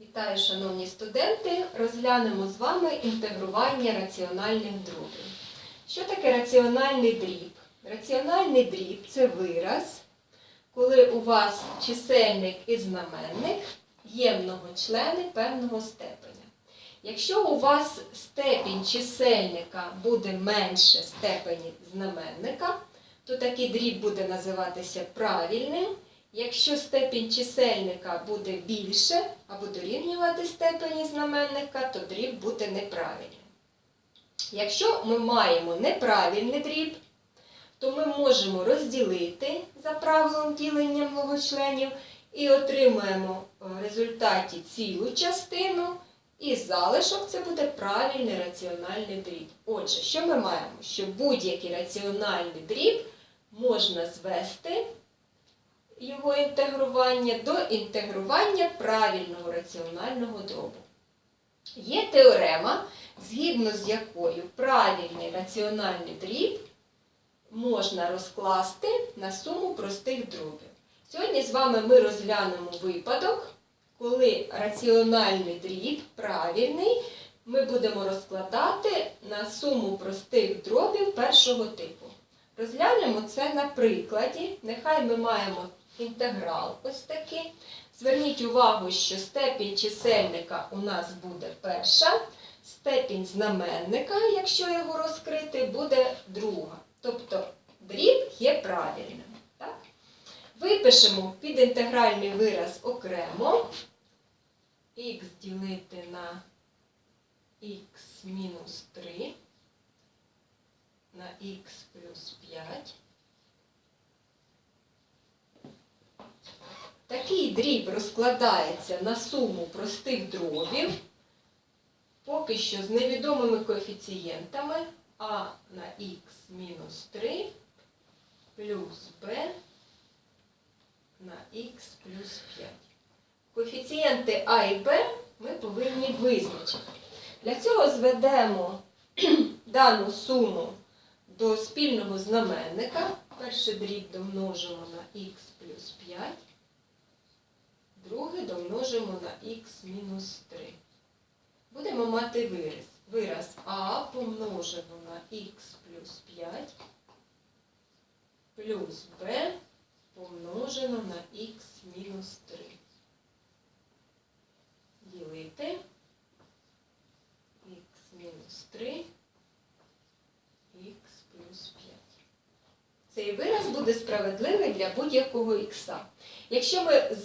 Вітаю, шановні студенти! Розглянемо з вами інтегрування раціональних дробів. Що таке раціональний дріб? Раціональний дріб це вираз, коли у вас чисельник і знаменник є многочлени певного степеня. Якщо у вас степінь чисельника буде менше степені знаменника, то такий дріб буде називатися правильним. Якщо степінь чисельника буде більше або дорівнювати степені знаменника, то дріб буде неправильним. Якщо ми маємо неправильний дріб, то ми можемо розділити за правилом ділення многочленів і отримаємо в результаті цілу частину, і залишок це буде правильний раціональний дріб. Отже, що ми маємо? Що будь-який раціональний дріб можна звести його інтегрування до інтегрування правильного раціонального дробу. Є теорема, згідно з якою правильний раціональний дріб можна розкласти на суму простих дробів. Сьогодні з вами ми розглянемо випадок, коли раціональний дріб правильний ми будемо розкладати на суму простих дробів першого типу. Розглянемо це на прикладі. Нехай ми маємо інтеграл ось такий. Зверніть увагу, що степінь чисельника у нас буде перша, степінь знаменника, якщо його розкрити, буде друга. Тобто дріб є правильним. Так? Випишемо підінтегральний вираз окремо. х ділити на х мінус 3 на х плюс 5. Такий дріб розкладається на суму простих дробів, поки що з невідомими коефіцієнтами а на х мінус 3 плюс b на х плюс 5. Коефіцієнти а і b ми повинні визначити. Для цього зведемо дану суму до спільного знаменника. Перший дріб домножимо на х плюс 5. Друге на мінус 3. Будемо мати вираз. Вираз а помножено на х плюс 5 плюс b помножено на х мінус 3. Ділити х мінус 3 х плюс 5. Цей вираз буде справедливий для будь-якого х. Якщо ми е,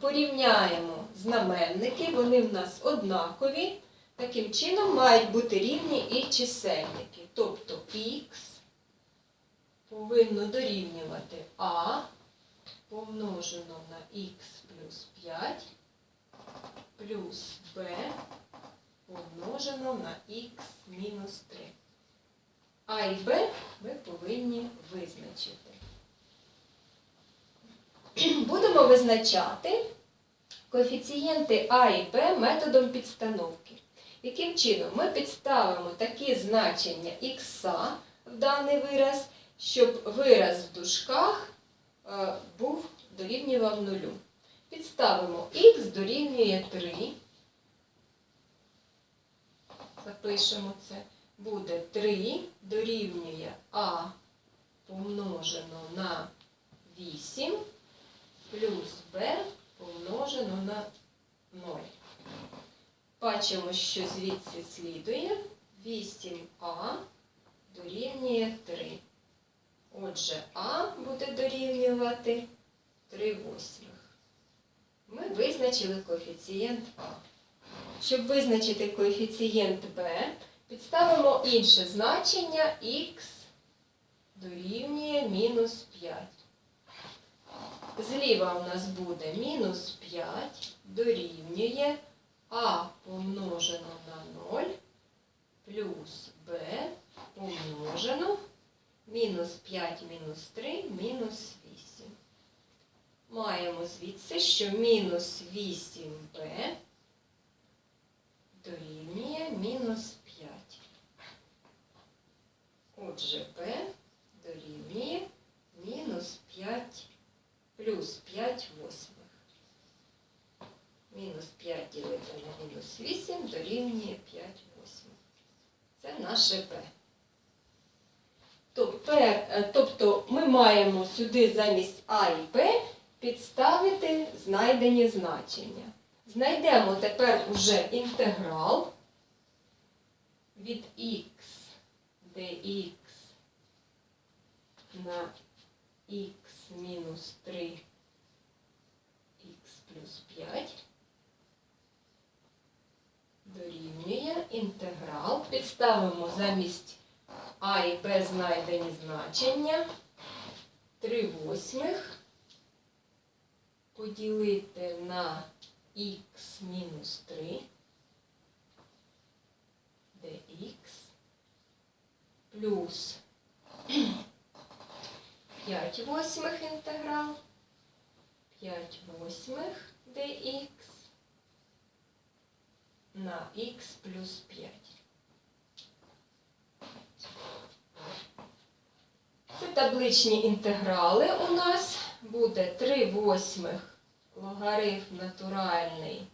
порівняємо знаменники, вони в нас однакові, таким чином мають бути рівні і чисельники. Тобто х повинно дорівнювати а помножено на х плюс 5 плюс b помножено на х мінус 3. А і Б ми повинні визначити. Будемо визначати коефіцієнти А і Б методом підстановки. Яким чином? Ми підставимо такі значення х в даний вираз, щоб вираз в дужках е, був дорівнював нулю. Підставимо х дорівнює 3. Запишемо це буде 3 дорівнює А помножено на 8 плюс Б помножено на 0. Бачимо, що звідси слідує 8А дорівнює 3. Отже, А буде дорівнювати 3 восьмих. Ми визначили коефіцієнт А. Щоб визначити коефіцієнт Б, Підставимо інше значення х дорівнює мінус 5. Зліва у нас буде мінус 5 дорівнює а помножено на 0 плюс b помножено мінус 5 мінус 3 мінус 8. Маємо звідси, що мінус 8b дорівнює мінус 5. Отже, b дорівнює мінус 5 плюс 5 восьмих. Мінус 5 ділити на мінус 8 дорівнює 5 восьмих. Наше пер- е, Тобто ми маємо сюди замість А і П підставити знайдені значення. Знайдемо тепер уже інтеграл від х dx на х мінус 3 х плюс 5 дорівнює інтеграл. Підставимо замість а і Б знайдені значення. 3 восьмих. Поділити на х мінус 3 dx плюс 5 восьмих інтеграл. 5 восьмих. Dx на х плюс 5. Це табличні інтеграли у нас буде 3 восьмих логарифм натуральний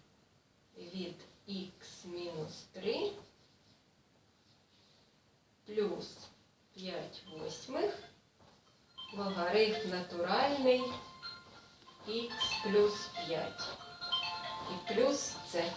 від х мінус 3 плюс 5 восьмих логарифм натуральний х плюс 5 і плюс це.